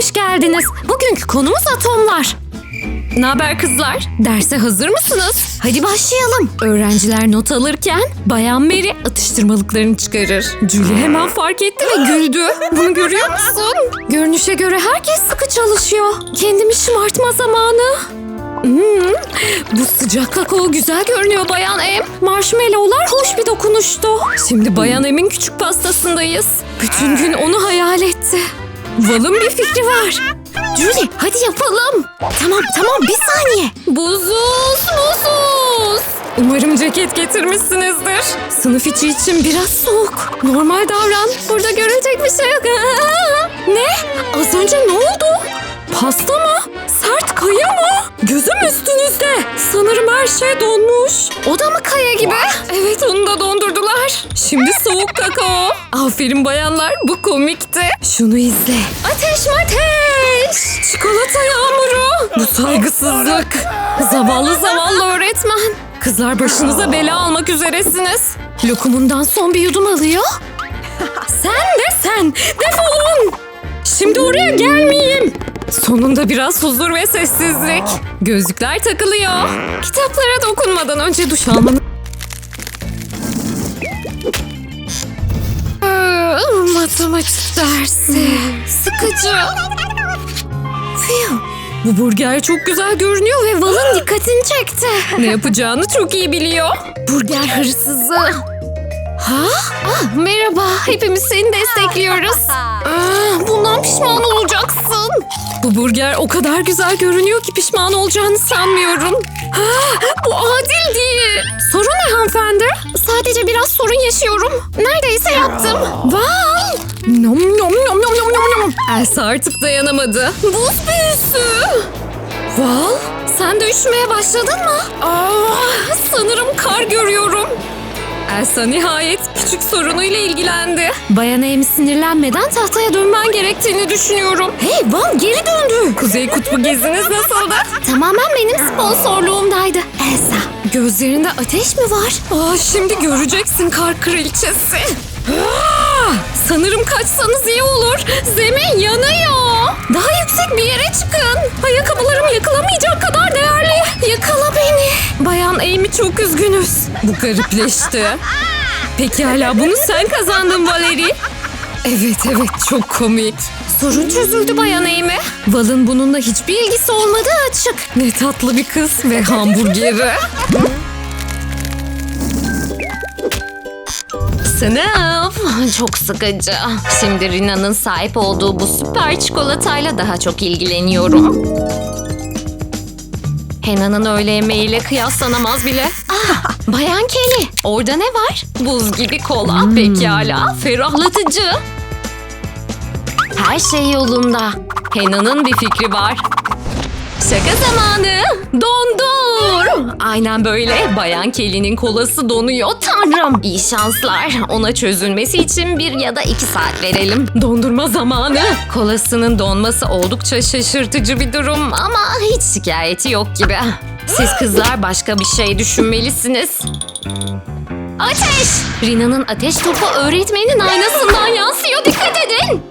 hoş geldiniz. Bugünkü konumuz atomlar. Ne haber kızlar? Derse hazır mısınız? Hadi başlayalım. Öğrenciler not alırken Bayan Mary atıştırmalıklarını çıkarır. Julie hemen fark etti ve güldü. Bunu görüyor musun? Görünüşe göre herkes sıkı çalışıyor. Kendimi şımartma zamanı. Hmm, bu sıcak kakao güzel görünüyor Bayan M. Marshmallowlar hoş bir dokunuştu. Şimdi Bayan M'in küçük pastasındayız. Bütün gün onu hayal etti. Val'ın bir fikri var. Julie hadi yapalım. Tamam tamam bir saniye. Buzuz buzuz. Umarım ceket getirmişsinizdir. Sınıf içi için biraz soğuk. Normal davran. Burada görecek bir şey yok. ne? Az önce ne oldu? Pasta mı? Sert kaya mı? Gözüm üstünüzde. Sanırım her şey donmuş. O da mı kaya gibi? Evet onu da dondurdular. Şimdi soğuk kakao. Aferin bayanlar bu komikti. Şunu izle. Ateş ateş. Çikolata yağmuru. Bu saygısızlık. Zavallı zavallı öğretmen. Kızlar başınıza bela almak üzeresiniz. Lokumundan son bir yudum alıyor. Sen de sen. Defolun. Şimdi oraya gelmeyeyim. Sonunda biraz huzur ve sessizlik. Gözlükler takılıyor. Kitaplara dokunmadan önce duş almanı... Ee, Matematik dersi. Sıkıcı. Fiyo. Bu burger çok güzel görünüyor ve Val'ın dikkatini çekti. Ne yapacağını çok iyi biliyor. Burger hırsızı. Ha? Ah, merhaba. Hepimiz seni destekliyoruz. Aa, bundan pişman olacaksın. Bu burger o kadar güzel görünüyor ki pişman olacağını sanmıyorum. Ha, bu adil değil. Sorun ne hanımefendi? Sadece biraz sorun yaşıyorum. Neredeyse yaptım. Val! Nom nom nom nom nom nom nom. Elsa artık dayanamadı. Buz büyüsü. Val, sen de üşümeye başladın mı? Aa, sanırım kar görüyorum. Elsa nihayet küçük sorunuyla ilgilendi. Bayan Amy sinirlenmeden tahtaya dönmen gerektiğini düşünüyorum. Hey Van geri döndü. Kuzey Kutbu geziniz nasıldı? Tamamen benim sponsorluğumdaydı. Elsa. Gözlerinde ateş mi var? Aa, şimdi göreceksin kar kraliçesi. Aa, sanırım kaçsanız iyi olur. Zemin yanıyor. Daha yüksek bir yere çıkın. Ayakkabılarım yakılamayacak kadar değerli. Yakala beni. Bayan Amy çok üzgünüz. Bu garipleşti. Pekala bunu sen kazandın Valeri. Evet evet çok komik. Sorun çözüldü Bayan Amy. Val'ın bununla hiçbir ilgisi olmadığı açık. Ne tatlı bir kız ve hamburgeri. Sınıf. Çok sıkıcı. Şimdi Rina'nın sahip olduğu bu süper çikolatayla daha çok ilgileniyorum. Hena'nın öğle yemeğiyle kıyaslanamaz bile. Ah, Bayan Kelly, orada ne var? Buz gibi kola, pekala, ferahlatıcı. Her şey yolunda. Hena'nın bir fikri var. Şaka zamanı. Dondur. Aynen böyle. Bayan Kelly'nin kolası donuyor. Tanrım. İyi şanslar. Ona çözülmesi için bir ya da iki saat verelim. Dondurma zamanı. Kolasının donması oldukça şaşırtıcı bir durum ama hiç şikayeti yok gibi. Siz kızlar başka bir şey düşünmelisiniz. Ateş! Rina'nın ateş topu öğretmenin aynasından yansıyor. Dikkat edin.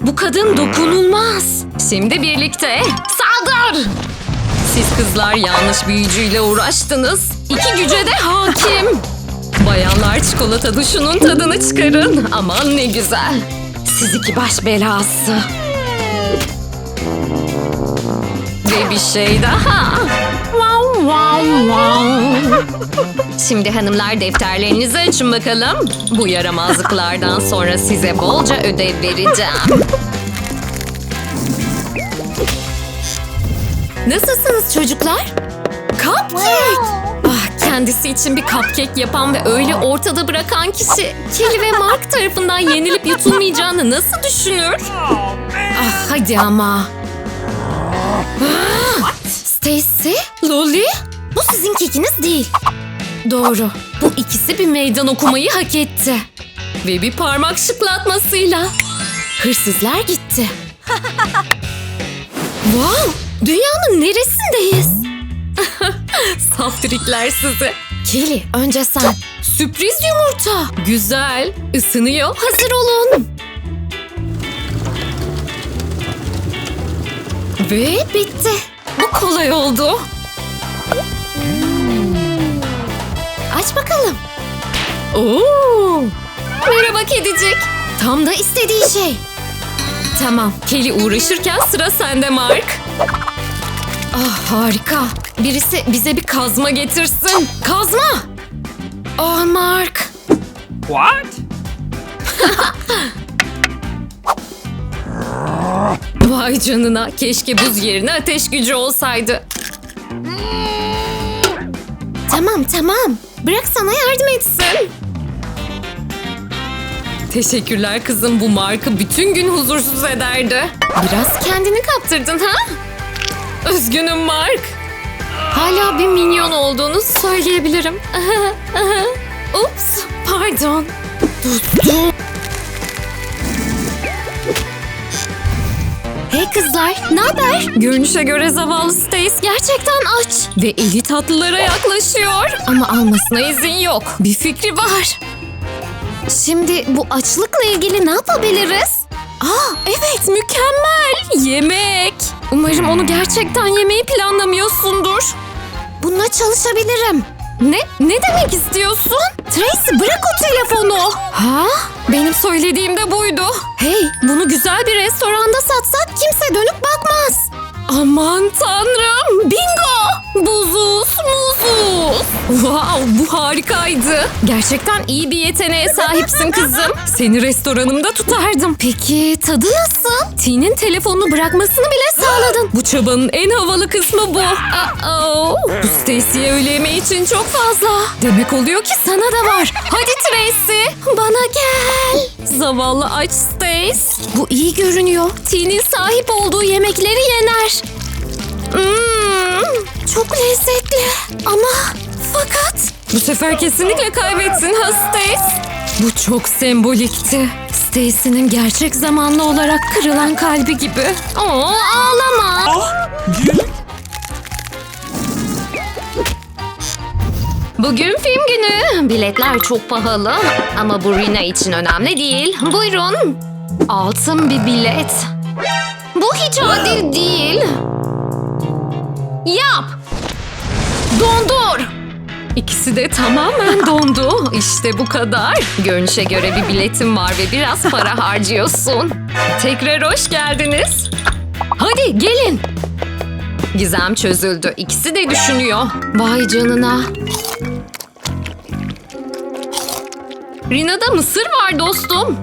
Bu kadın dokunulmaz. Şimdi birlikte saldır. Siz kızlar yanlış büyücüyle uğraştınız. İki güce de hakim. Bayanlar çikolata duşunun tadını çıkarın. Aman ne güzel. Siz iki baş belası. Ve bir şey daha. Wow, wow, wow. Şimdi hanımlar defterlerinizi açın bakalım. Bu yaramazlıklardan sonra size bolca ödev vereceğim. Nasılsınız çocuklar? Cupcake! Ah, kendisi için bir cupcake yapan ve öyle ortada bırakan kişi Kelly ve Mark tarafından yenilip yutulmayacağını nasıl düşünür? Ah hadi ama. Ah, Stacy, Lolly, bu sizin kekiniz değil. Doğru. Bu ikisi bir meydan okumayı hak etti. Ve bir parmak şıklatmasıyla. Hırsızlar gitti. wow! Dünyanın neresindeyiz? Saf trikler sizi. Kelly önce sen. Sürpriz yumurta. Güzel. Isınıyor. Hazır olun. Ve bitti. Bu kolay oldu. Aç bakalım. Oo! Merhaba kedicik. Tam da istediği şey. Tamam, Kelly uğraşırken sıra sende Mark. Ah harika. Birisi bize bir kazma getirsin. Kazma! Ah Mark. What? Vay canına. Keşke buz yerine ateş gücü olsaydı. Tamam tamam. Bırak sana yardım etsin. Teşekkürler kızım. Bu marka bütün gün huzursuz ederdi. Biraz kendini kaptırdın ha? Üzgünüm Mark. Hala bir minyon olduğunu söyleyebilirim. Ups, pardon. Hey kızlar, ne haber? Görünüşe göre zavallı Stace gerçekten aç. Ve eli tatlılara yaklaşıyor. Ama almasına izin yok. Bir fikri var. Şimdi bu açlıkla ilgili ne yapabiliriz? Aa evet mükemmel. Yemek. Umarım onu gerçekten yemeyi planlamıyorsundur. Bununla çalışabilirim. Ne? Ne demek istiyorsun? Tracy bırak o telefonu. Ha? Benim söylediğim de buydu. Hey bunu güzel bir restoranda satsak kimse dönüp bakmaz. Aman tanrım bingo. Muzuz. Wow bu harikaydı. Gerçekten iyi bir yeteneğe sahipsin kızım. Seni restoranımda tutardım. Peki tadı nasıl? Tinin telefonunu bırakmasını bile sağladın. Bu çabanın en havalı kısmı bu. Uh-oh. Bu Stacy'ye öğle yemeği için çok fazla. Demek oluyor ki sana da var. Hadi Tracy bana gel. Zavallı aç Stace. Bu iyi görünüyor. Tinin sahip olduğu yemekleri yener. Hmm, çok lezzetli ama fakat bu sefer kesinlikle kaybettin ha Stace. Bu çok sembolikti. Stacy'nin gerçek zamanlı olarak kırılan kalbi gibi. Oo ağlama. Bugün film günü. Biletler çok pahalı ama bu Rina için önemli değil. Buyurun. Altın bir bilet. Bu hiç adil değil. Yap. Dondur. İkisi de tamamen dondu. İşte bu kadar. Görünüşe göre bir biletim var ve biraz para harcıyorsun. Tekrar hoş geldiniz. Hadi gelin. Gizem çözüldü. İkisi de düşünüyor. Vay canına. Rina'da mısır var dostum.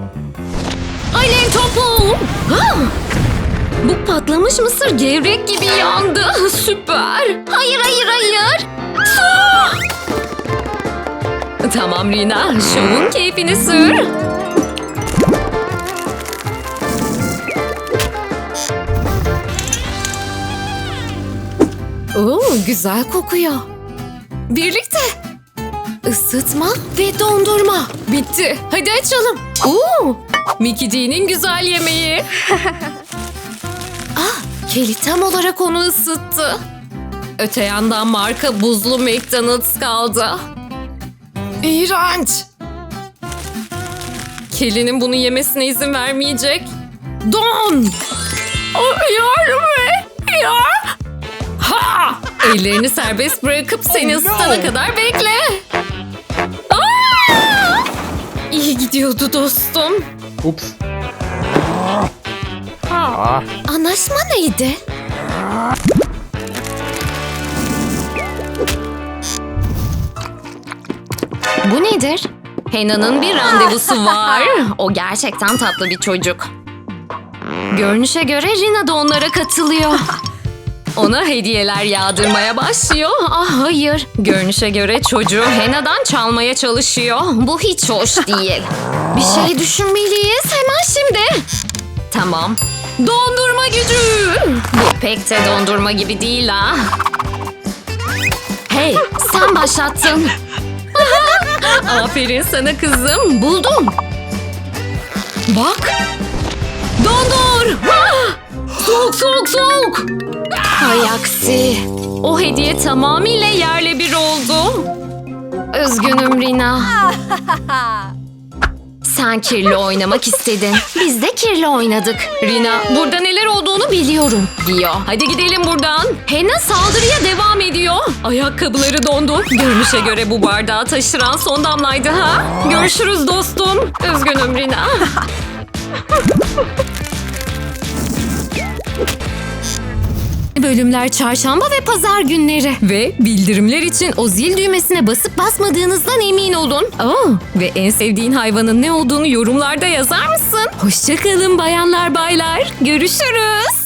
Alev topu. Bu patlamış mısır gevrek gibi yandı. Süper. Hayır hayır hayır. Su! Tamam Rina, şovun keyfini sür. Oo, güzel kokuyor. Birlikte. Isıtma ve dondurma. Bitti. Hadi açalım. Oo, Mickey D'nin güzel yemeği. ah, Kelly tam olarak onu ısıttı. Öte yandan marka buzlu McDonald's kaldı. İğrenç. Kelly'nin bunu yemesine izin vermeyecek. Don! Yardım et! Ya! Ha! Ellerini serbest bırakıp seni ısıtana kadar bekle. Aa! İyi gidiyordu dostum. Oops. Anlaşma neydi? Bu nedir? Hena'nın bir randevusu var. O gerçekten tatlı bir çocuk. Görünüşe göre Rina da onlara katılıyor. Ona hediyeler yağdırmaya başlıyor. Ah hayır. Görünüşe göre çocuğu Hena'dan çalmaya çalışıyor. Bu hiç hoş değil. Bir şey düşünmeliyiz hemen şimdi. Tamam. Dondurma gücü. Bu pek de dondurma gibi değil ha. Hey sen başlattın. Aferin sana kızım. Buldum. Bak. Dondur. Ah! Soğuk soğuk soğuk. Hay aksi. O hediye tamamıyla yerle bir oldu. Üzgünüm Rina. Sen kirli oynamak istedin. Biz de kirli oynadık. Rina burada neler olduğunu biliyorum diyor. Hadi gidelim buradan. Hena saldırıya devam ediyor. Ayakkabıları dondu. Görünüşe göre bu bardağı taşıran son damlaydı ha. Görüşürüz dostum. Üzgünüm Rina. Bölümler çarşamba ve pazar günleri. Ve bildirimler için o zil düğmesine basıp basmadığınızdan emin olun. Aa, ve en sevdiğin hayvanın ne olduğunu yorumlarda yazar mısın? Hoşçakalın bayanlar baylar. Görüşürüz.